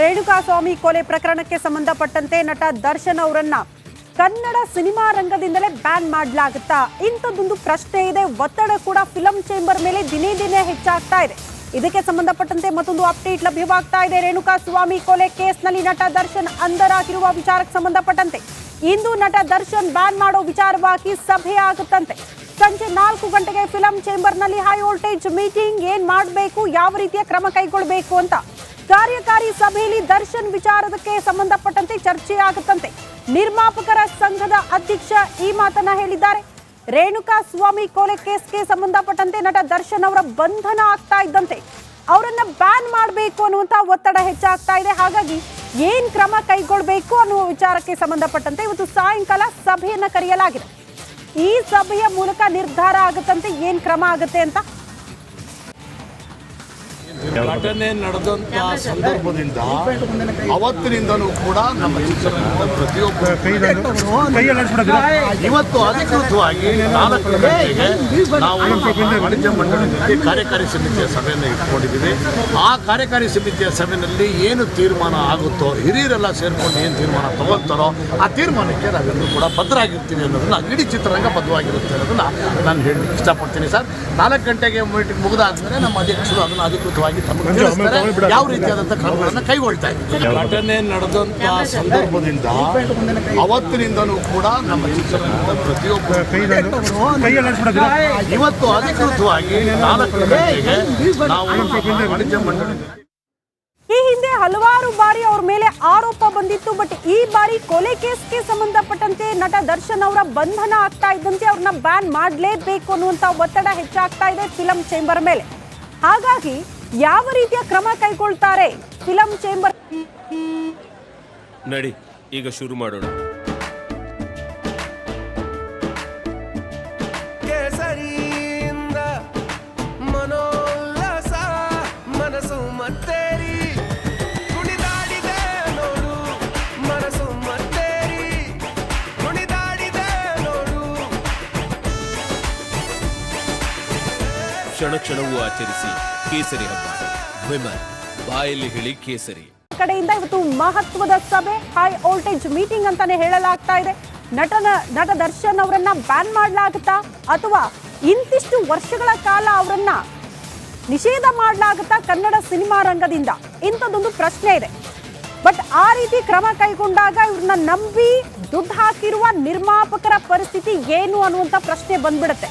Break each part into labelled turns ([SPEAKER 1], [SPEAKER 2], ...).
[SPEAKER 1] ರೇಣುಕಾಸ್ವಾಮಿ ಕೊಲೆ ಪ್ರಕರಣಕ್ಕೆ ಸಂಬಂಧಪಟ್ಟಂತೆ ನಟ ದರ್ಶನ್ ಅವರನ್ನ ಕನ್ನಡ ಸಿನಿಮಾ ರಂಗದಿಂದಲೇ ಬ್ಯಾನ್ ಮಾಡಲಾಗುತ್ತಾ? ಇಂಥದ್ದೊಂದು ಪ್ರಶ್ನೆ ಇದೆ. ಒತ್ತಡ ಕೂಡ ಫಿಲಂ ಚೇಂಬರ್ ಮೇಲೆ ದಿನೇ ದಿನೇ ಹೆಚ್ಚಾಗ್ತಾ ಇದೆ. ಇದಕ್ಕೆ ಸಂಬಂಧಪಟ್ಟಂತೆ ಮತ್ತೊಂದು ಅಪ್ಡೇಟ್ ಲಭ್ಯವಾಗ್ತಾ ಇದೆ. ರೇಣುಕಾಸ್ವಾಮಿ ಕೊಲೆ ಕೇಸ್ನಲ್ಲಿ ನಟ ದರ್ಶನ್ ಅಂದರಾಗಿರುವ ವಿಚಾರಕ್ಕೆ ಸಂಬಂಧಪಟ್ಟಂತೆ. ಇಂದು ನಟ ದರ್ಶನ್ ಬ್ಯಾನ್ ಮಾಡೋ ವಿಚಾರವಾಗಿ ಸಭೆ ಆಗುತ್ತಂತೆ. ಸಂಜೆ ನಾಲ್ಕು ಗಂಟೆಗೆ ಫಿಲಂ ಚೇಂಬರ್ನಲ್ಲಿ ಹೈ ವೋಲ್ಟೇಜ್ ಮೀಟಿಂಗ್. ಏನ್ ಮಾಡಬೇಕು? ಯಾವ ರೀತಿಯ ಕ್ರಮ ಕೈಗೊಳ್ಳಬೇಕು ಅಂತ ಕಾರ್ಯಕಾರಿ ಸಭೆಯಲ್ಲಿ ದರ್ಶನ್ ವಿಚಾರದಕ್ಕೆ ಸಂಬಂಧಪಟ್ಟಂತೆ ಚರ್ಚೆಯಾಗುತ್ತಂತೆ ನಿರ್ಮಾಪಕರ ಸಂಘದ ಅಧ್ಯಕ್ಷ ಈ ಮಾತನ್ನ ಹೇಳಿದ್ದಾರೆ. ರೇಣುಕಾ ಸ್ವಾಮಿ ಕೊಲೆ ಕೇಸ್ಗೆ ಸಂಬಂಧಪಟ್ಟಂತೆ ನಟ ದರ್ಶನ್ ಅವರ ಬಂಧನ ಆಗ್ತಾ ಇದ್ದಂತೆ ಅವರನ್ನ ಬ್ಯಾನ್ ಮಾಡಬೇಕು ಅನ್ನುವಂತ ಒತ್ತಡ ಹೆಚ್ಚಾಗ್ತಾ ಇದೆ. ಹಾಗಾಗಿ ಏನ್ ಕ್ರಮ ಕೈಗೊಳ್ಳಬೇಕು ಅನ್ನುವ ವಿಚಾರಕ್ಕೆ ಸಂಬಂಧಪಟ್ಟಂತೆ ಇವತ್ತು ಸಾಯಂಕಾಲ ಸಭೆಯನ್ನ ಕರೆಯಲಾಗಿದೆ. ಈ ಸಭೆಯ ಮೂಲಕ ನಿರ್ಧಾರ ಆಗುತ್ತಂತೆ ಏನ್ ಕ್ರಮ ಆಗುತ್ತೆ ಅಂತ
[SPEAKER 2] ಘಟನೆ ನಡೆದಂತ ಸಂದರ್ಭದಿಂದ
[SPEAKER 3] ಅವತ್ತಿನಿಂದಲೂ ಕೂಡ ನಮ್ಮ ಚಿತ್ರರಂಗದ ಪ್ರತಿಯೊಬ್ಬ ಇವತ್ತು ಅಧಿಕೃತವಾಗಿ ನಾಲ್ಕು ಗಂಟೆಗೆ ನಾವು ವಾಣಿಜ್ಯ ಮಂಡಳಿ ಜೊತೆ ಕಾರ್ಯಕಾರಿ ಸಮಿತಿಯ ಸಭೆಯನ್ನು ಇಟ್ಕೊಂಡಿದ್ದೀವಿ ಆ ಕಾರ್ಯಕಾರಿ ಸಮಿತಿಯ ಸಭೆಯಲ್ಲಿ ಏನು ತೀರ್ಮಾನ ಆಗುತ್ತೋ ಹಿರಿಯರೆಲ್ಲ ಸೇರ್ಕೊಂಡು ಏನು ತೀರ್ಮಾನ ತಗೋತಾರೋ ಆ ತೀರ್ಮಾನಕ್ಕೆ ನಾವೆಲ್ಲರೂ ಕೂಡ ಬದ್ಧರಾಗಿರ್ತೀವಿ ಅನ್ನೋದನ್ನ ಇಡೀ ಚಿತ್ರರಂಗ ಬದ್ಧವಾಗಿರುತ್ತೆ ಅನ್ನೋದನ್ನ ನಾನು ಹೇಳಿ ಇಷ್ಟಪಡ್ತೀನಿ ಸರ್ ನಾಲ್ಕು ಗಂಟೆಗೆ ಮೀಟಿಂಗ್ ಮುಗಿದಾದ್ಮೇಲೆ ನಮ್ಮ ಅಧ್ಯಕ್ಷರು ಅದನ್ನು ಅಧಿಕೃತವಾಗಿ ಯಾವ ರೀತಿಯಾದಂಥ ಕ್ರಮಗಳನ್ನು ಕೈಗೊಳ್ತಾ ಇದ್ದೀವಿ
[SPEAKER 2] ಘಟನೆ ನಡೆದಂತ ಸಂದರ್ಭದಿಂದ
[SPEAKER 3] ಅವತ್ತಿನಿಂದಲೂ ಕೂಡ ನಮ್ಮ ಚಿತ್ರರಂಗದ ಪ್ರತಿಯೊಬ್ಬ ಇವತ್ತು ಅಧಿಕೃತವಾಗಿ ನಾಲ್ಕು ಗಂಟೆಗೆ ನಾವು ವಾಣಿಜ್ಯ ಮಂಡಳಿ.
[SPEAKER 1] ಈ ಹಿಂದೆ ಹಲವಾರು ಬಾರಿ ಅವ್ರ ಮೇಲೆ ಆರೋಪ ಬಂದಿತ್ತು ಬಟ್ ಈ ಬಾರಿ ಕೊಲೆ ಕೇಸ್ಗೆ ಸಂಬಂಧಪಟ್ಟಂತೆ ನಟ ದರ್ಶನ್ ಅವರ ಬಂಧನ ಆಗ್ತಾ ಇದ್ದಂತೆ ಅವ್ರನ್ನ ಬ್ಯಾನ್ ಮಾಡಲೇಬೇಕು ಅನ್ನುವಂತ ಒತ್ತಡ ಹೆಚ್ಚಾಗ್ತಾ ಇದೆ ಫಿಲಂ ಚೇಂಬರ್ ಮೇಲೆ. ಹಾಗಾಗಿ ಯಾವ ರೀತಿಯ ಕ್ರಮ ಕೈಗೊಳ್ತಾರೆ? ಫಿಲಂ ಚೇಂಬರ್
[SPEAKER 4] ನಡಿ ಈಗ ಶುರು ಮಾಡೋಣ. ಕ್ಷಣ ಕ್ಷಣವೂ ಆಚರಿಸಿ. ಕೇಸರಿ ಹಬ್ಬ. ವಿಮಲ್, ಬಾಯಲ್ಲಿ ಹೇಳಿ ಕೇಸರಿ.
[SPEAKER 1] ಕಡೆಯಿಂದ ಇವತ್ತು ಮಹತ್ವದ ಸಭೆ ಹೈ ವೋಲ್ಟೇಜ್ ಮೀಟಿಂಗ್ ಅಂತಾನೆ ಹೇಳಲಾಗ್ತಾ ಇದೆ. ನಟನ, ನಟ ದರ್ಶನ್ ಅವರನ್ನ ಬ್ಯಾನ್ ಮಾಡಲಾಗುತ್ತಾ ಅಥವಾ ಇಂತಿಷ್ಟು ವರ್ಷಗಳ ಕಾಲ ಅವರನ್ನ ನಿಷೇಧ ಮಾಡಲಾಗುತ್ತಾ ಕನ್ನಡ ಸಿನಿಮಾ ರಂಗದಿಂದ? ಇಂಥದ್ದೊಂದು ಪ್ರಶ್ನೆ ಇದೆ. ಬಟ್ ಆ ರೀತಿ ಕ್ರಮ ಕೈಗೊಂಡಾಗ ಇವ್ರನ್ನ ನಂಬಿ ದುಡ್ಡು ಹಾಕಿರುವ ನಿರ್ಮಾಪಕರ ಪರಿಸ್ಥಿತಿ ಏನು ಅನ್ನುವಂಥ ಪ್ರಶ್ನೆ ಬಂದ್ಬಿಡುತ್ತೆ.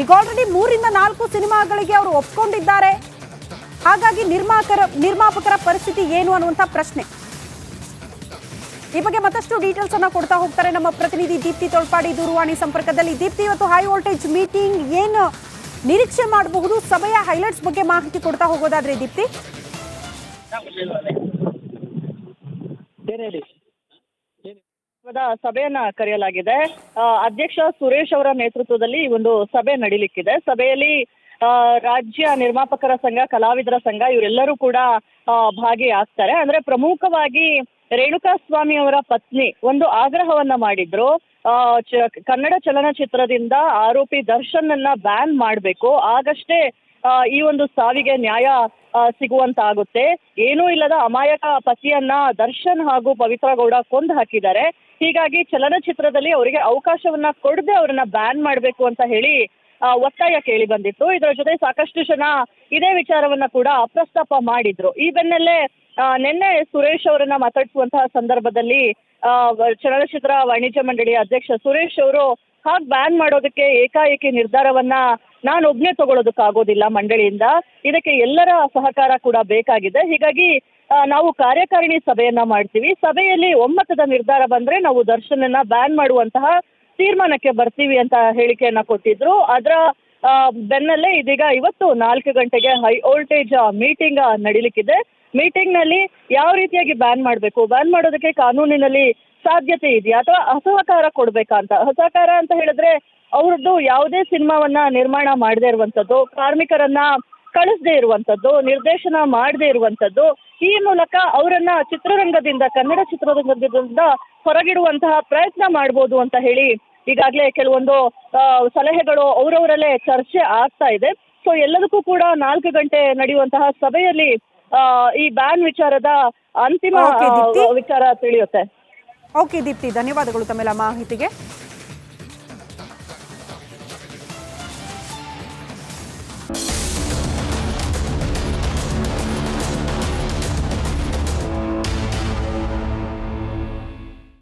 [SPEAKER 1] ಈಗ ಆಲ್ರೆಡಿ ಮೂರಿಂದ ನಾಲ್ಕು ಸಿನಿಮಾಗಳಿಗೆ ಅವರು ಒಪ್ಕೊಂಡಿದ್ದಾರೆ. ಹಾಗಾಗಿ ನಿರ್ಮಾಕರ ನಿರ್ಮಾಪಕರ ಪರಿಸ್ಥಿತಿ ಏನು ಅನ್ನುವಂಥ ಪ್ರಶ್ನೆ. ಈ ಬಗ್ಗೆ ಮತ್ತಷ್ಟು ಡೀಟೇಲ್ಸ್ ಅನ್ನ ಕೊಡ್ತಾ ಹೋಗ್ತಾರೆ ನಮ್ಮ ಪ್ರತಿನಿಧಿ ದೀಪ್ತಿ ತೊಳ್ಪಾಡಿ ದೂರವಾಣಿ ಸಂಪರ್ಕದಲ್ಲಿ. ದೀಪ್ತಿ, ಇವತ್ತು ಹೈ ವೋಲ್ಟೇಜ್ ಮೀಟಿಂಗ್ ಏನು ನಿರೀಕ್ಷೆ ಮಾಡಬಹುದು? ಸಭೆಯ ಹೈಲೈಟ್ಸ್ ಬಗ್ಗೆ ಮಾಹಿತಿ ಕೊಡ್ತಾ ಹೋಗೋದಾದ್ರೆ ದೀಪ್ತಿ.
[SPEAKER 5] ಸಭೆಯನ್ನ ಕರೆಯಲಾಗಿದೆ. ಅಧ್ಯಕ್ಷ ಸುರೇಶ್ ಅವರ ನೇತೃತ್ವದಲ್ಲಿ ಒಂದು ಸಭೆ ನಡೀಲಿಕ್ಕಿದೆ. ಸಭೆಯಲ್ಲಿ ರಾಜ್ಯ ನಿರ್ಮಾಪಕರ ಸಂಘ, ಕಲಾವಿದರ ಸಂಘ, ಇವರೆಲ್ಲರೂ ಕೂಡ ಭಾಗಿಯಾಗ್ತಾರೆ. ಅಂದ್ರೆ ಪ್ರಮುಖವಾಗಿ ರೇಣುಕಾಸ್ವಾಮಿ ಅವರ ಪತ್ನಿ ಒಂದು ಆಗ್ರಹವನ್ನ ಮಾಡಿದ್ರು. ಕನ್ನಡ ಚಲನಚಿತ್ರದಿಂದ ಆರೋಪಿ ದರ್ಶನ್ ಅನ್ನ ಬ್ಯಾನ್ ಮಾಡಬೇಕು. ಆಗಷ್ಟೇ ಈ ಒಂದು ಸಾವಿಗೆ ನ್ಯಾಯ ಸಿಗುವಂತ ಸಿಗುವಂತಾಗುತ್ತೆ. ಏನೂ ಇಲ್ಲದ ಅಮಾಯಕ ಪತಿಯನ್ನ ದರ್ಶನ್ ಹಾಗೂ ಪವಿತ್ರ ಗೌಡ ಕೊಂದು ಹಾಕಿದ್ದಾರೆ. ಹೀಗಾಗಿ ಚಲನಚಿತ್ರದಲ್ಲಿ ಅವರಿಗೆ ಅವಕಾಶವನ್ನ ಕೊಡದೆ ಅವರನ್ನ ಬ್ಯಾನ್ ಮಾಡಬೇಕು ಅಂತ ಹೇಳಿ ಒತ್ತಾಯ ಕೇಳಿ ಬಂದಿತ್ತು. ಇದರ ಜೊತೆ ಸಾಕಷ್ಟು ಜನ ಇದೇ ವಿಚಾರವನ್ನ ಕೂಡ ಪ್ರಸ್ತಾಪ ಮಾಡಿದ್ರು. ಈ ಬೆನ್ನಲ್ಲೇ ನಿನ್ನೆ ಸುರೇಶ್ ಅವರನ್ನ ಮಾತಾಡಿಸುವಂತಹ ಸಂದರ್ಭದಲ್ಲಿ ಚಲನಚಿತ್ರ ವಾಣಿಜ್ಯ ಮಂಡಳಿಯ ಅಧ್ಯಕ್ಷ ಸುರೇಶ್ ಅವರು ಹಾಗೆ ಬ್ಯಾನ್ ಮಾಡೋದಕ್ಕೆ ಏಕಾಏಕಿ ನಿರ್ಧಾರವನ್ನ ನಾನು ಒಬ್ಬನೇ ತಗೊಳ್ಳೋದಕ್ಕಾಗೋದಿಲ್ಲ ಮಂಡಳಿಯಿಂದ. ಇದಕ್ಕೆ ಎಲ್ಲರ ಸಹಕಾರ ಕೂಡ ಬೇಕಾಗಿದೆ. ಹೀಗಾಗಿ ನಾವು ಕಾರ್ಯಕಾರಿಣಿ ಸಭೆಯನ್ನ ಮಾಡ್ತೀವಿ. ಸಭೆಯಲ್ಲಿ ಒಮ್ಮತದ ನಿರ್ಧಾರ ಬಂದ್ರೆ ನಾವು ದರ್ಶನನ್ನ ಬ್ಯಾನ್ ಮಾಡುವಂತಹ ತೀರ್ಮಾನಕ್ಕೆ ಬರ್ತೀವಿ ಅಂತ ಹೇಳಿಕೆಯನ್ನ ಕೊಟ್ಟಿದ್ರು. ಅದರ ಬೆನ್ನಲ್ಲೇ ಇದೀಗ ಇವತ್ತು ನಾಲ್ಕು ಗಂಟೆಗೆ ಹೈ ವೋಲ್ಟೇಜ್ ಮೀಟಿಂಗ್ ನಡೀಲಿಕ್ಕಿದೆ. ಮೀಟಿಂಗ್ನಲ್ಲಿ ಯಾವ ರೀತಿಯಾಗಿ ಬ್ಯಾನ್ ಮಾಡಬೇಕು? ಬ್ಯಾನ್ ಮಾಡೋದಕ್ಕೆ ಕಾನೂನಿನಲ್ಲಿ ಸಾಧ್ಯತೆ ಇದೆಯಾ? ಅಥವಾ ಅಸಹಕಾರ ಕೊಡ್ಬೇಕಾ ಅಂತ? ಅಸಹಕಾರ ಅಂತ ಹೇಳಿದ್ರೆ ಅವ್ರದ್ದು ಯಾವುದೇ ಸಿನಿಮಾವನ್ನ ನಿರ್ಮಾಣ ಮಾಡದೇ ಇರುವಂತದ್ದು ಕಾರ್ಮಿಕರನ್ನ ಕಳಿಸದೇ ಇರುವಂತದ್ದು ನಿರ್ದೇಶನ ಮಾಡದೇ ಇರುವಂತದ್ದು ಈ ಮೂಲಕ ಅವರನ್ನ ಚಿತ್ರರಂಗದಿಂದ, ಕನ್ನಡ ಚಿತ್ರರಂಗದಿಂದ ಹೊರಗಿಡುವಂತಹ ಪ್ರಯತ್ನ ಮಾಡ್ಬೋದು ಅಂತ ಹೇಳಿ ಈಗಾಗಲೇ ಕೆಲವೊಂದು ಸಲಹೆಗಳು ಅವರವರಲ್ಲೇ ಚರ್ಚೆ ಆಗ್ತಾ ಇದೆ. ಸೊ ಎಲ್ಲದಕ್ಕೂ ಕೂಡ ನಾಲ್ಕು ಗಂಟೆ ನಡೆಯುವಂತಹ ಸಭೆಯಲ್ಲಿ ಆ, ಈ ಬ್ಯಾನ್ ವಿಚಾರದ ಅಂತಿಮ. ವಿಚಾರ ತಿಳಿಯುತ್ತೆ.
[SPEAKER 1] ಓಕೆ ದೀಪ್ತಿ. ಧನ್ಯವಾದಗಳು ತಮ್ಮೆಲ್ಲ ಮಾಹಿತಿಗೆ.